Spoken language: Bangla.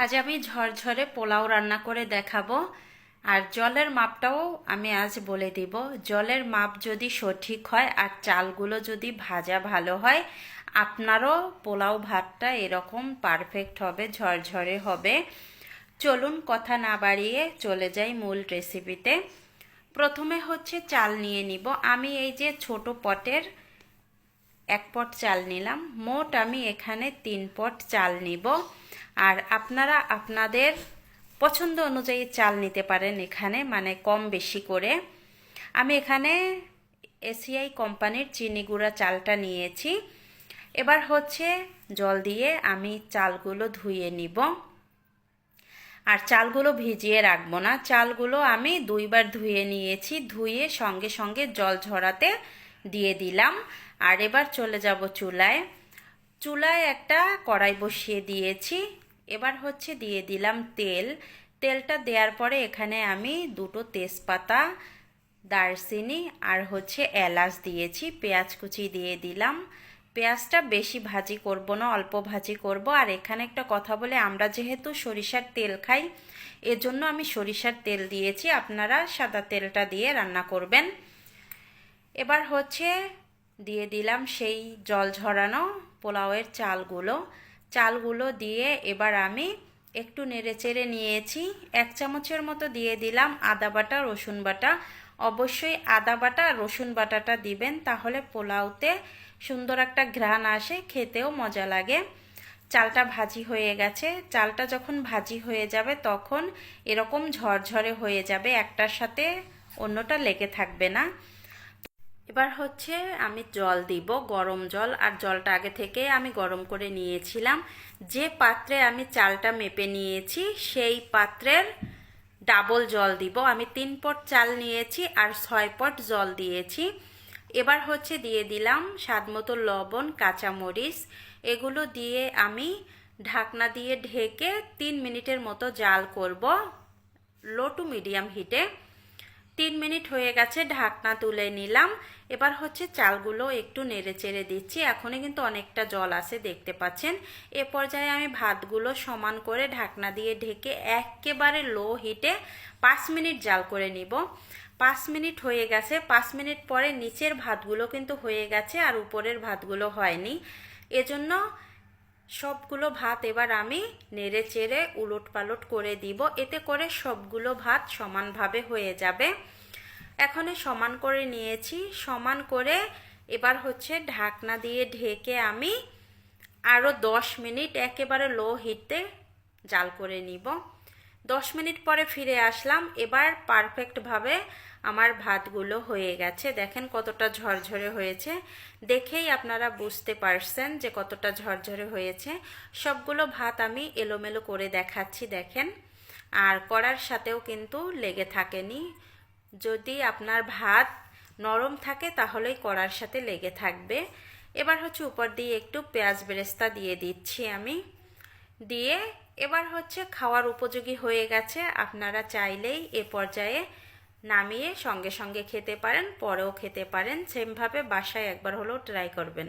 আজ আমি ঝরঝরে পোলাও রান্না করে দেখাবো। আর জলের মাপটাও আমি আজ বলে দিব। জলের মাপ যদি সঠিক হয় আর চালগুলো যদি ভাজা ভালো হয়, আপনারও পোলাও ভাতটা এরকম পারফেক্ট হবে, ঝরঝরে হবে। চলুন কথা না বাড়িয়ে চলে যাই মূল রেসিপিতে প্রথমে হচ্ছে চাল নিয়ে নিব। আমি এই যে ছোট পটের এক পট চাল নিলাম। মোট আমি এখানে তিন পট চাল নিব। আর আপনারা আপনাদের পছন্দ অনুযায়ী চাল নিতে পারেন এখানে মানে কম বেশি করে। আমি এখানে এসিআই কোম্পানির চিনি গুঁড়া চালটা নিয়েছি। এবার হচ্ছে জল দিয়ে আমি চালগুলো ধুয়ে নিব। আর চালগুলো ভিজিয়ে রাখব না। চালগুলো আমি দুইবার ধুয়ে নিয়েছি, ধুয়ে সঙ্গে সঙ্গে জল ঝরাতে দিয়ে দিলাম। আর এবার চলে যাব চুলায়। চুলায় একটা কড়াই বসিয়ে দিয়েছি। এবার হচ্ছে দিয়ে দিলাম তেল। তেলটা দেওয়ার পরে এখানে আমি দুটো তেজপাতা, দারচিনি আর হচ্ছে এলাচ দিয়েছি। পেঁয়াজ কুচি দিয়ে দিলাম। পেঁয়াজটা বেশি ভাজি করব না, অল্প ভাজি করব। আর এখানে একটা কথা বলে, আমরা যেহেতু সরিষার তেল খাই, এজন্য আমি সরিষার তেল দিয়েছি। আপনারা সাদা তেলটা দিয়ে রান্না করবেন। এবার হচ্ছে দিয়ে দিলাম সেই জল ঝরানো পোলাওয়ের চালগুলো। চালগুলো দিয়ে এবার আমি একটু নেড়ে চেড়ে নিয়েছি। এক চামচের মতো দিয়ে দিলাম আদা বাটা, রসুন বাটা। অবশ্যই আদা বাটা, রসুন বাটাটা দিবেন, তাহলে পোলাওতে সুন্দর একটা ঘ্রাণ আসে, খেতেও মজা লাগে। চালটা ভাজি হয়ে গেছে। চালটা যখন ভাজি হয়ে যাবে, তখন এরকম ঝরঝরে হয়ে যাবে, একটার সাথে অন্যটা লেগে থাকবে না। এবার হচ্ছে আমি জল দিব, গরম জল, আর জলটা আগে থেকে আমি গরম করে নিয়েছিলাম। যে পাত্রে আমি চালটা মেপে নিয়েছি, সেই পাত্রের ডাবল জল দিব। আমি তিন পট চাল নিয়েছি আর ছয় পট জল দিয়েছি। এবার হচ্ছে দিয়ে দিলাম স্বাদ মতো লবণ, কাঁচামরিচ। এগুলো দিয়ে আমি ঢাকনা দিয়ে ঢেকে তিন মিনিটের মতো জাল করব, লো টু মিডিয়াম হিটে। তিন মিনিট হয়ে গেছে, ঢাকনা তুলে নিলাম। এবার হচ্ছে চালগুলো একটু নেড়ে চেড়ে দিচ্ছি। এখনই কিন্তু অনেকটা জল আছে, দেখতে পাচ্ছেন। এ পর্যায়ে আমি ভাতগুলো সমান করে ঢাকনা দিয়ে ঢেকে একেবারে লো হিটে পাঁচ মিনিট জাল করে নিব। পাঁচ মিনিট হয়ে গেছে, পাঁচ মিনিট পরে নিচের ভাতগুলো কিন্তু হয়ে গেছে আর উপরের ভাতগুলো হয়নি। এজন্য সবগুলো ভাত এবার আমি নেড়ে চেড়ে উলট পালট করে দিব। এতে করে সবগুলো ভাত সমানভাবে হয়ে যাবে। এখনে সমান করে নিয়েছি। সমান করে এবার হচ্ছে ঢাকনা দিয়ে ঢেকে আমি আরও দশ মিনিট একেবারে লো হিটে জাল করে নিব। দশ মিনিট পরে ফিরে আসলাম। এবার পারফেক্টভাবে আমার ভাতগুলো হয়ে গেছে। দেখেন কতটা ঝরঝরে হয়েছে। দেখেই আপনারা বুঝতে পারছেন যে কতটা ঝরঝরে হয়েছে। সবগুলো ভাত আমি এলোমেলো করে দেখাচ্ছি, দেখেন। আর করার সাথেও কিন্তু লেগে থাকেনি। যদি আপনার ভাত নরম থাকে, তাহলেই কড়ার সাথে লেগে থাকবে। এবার হচ্ছে উপর দিয়ে একটু পেঁয়াজ বেরেস্তা দিয়ে দিচ্ছি আমি। দিয়ে এবার হচ্ছে খাওয়ার উপযোগী হয়ে গেছে। আপনারা চাইলেই এ পর্যায়ে নামিয়ে সঙ্গে সঙ্গে খেতে পারেন, পরেও খেতে পারেন। সেমভাবে বাসায় একবার হলেও ট্রাই করবেন।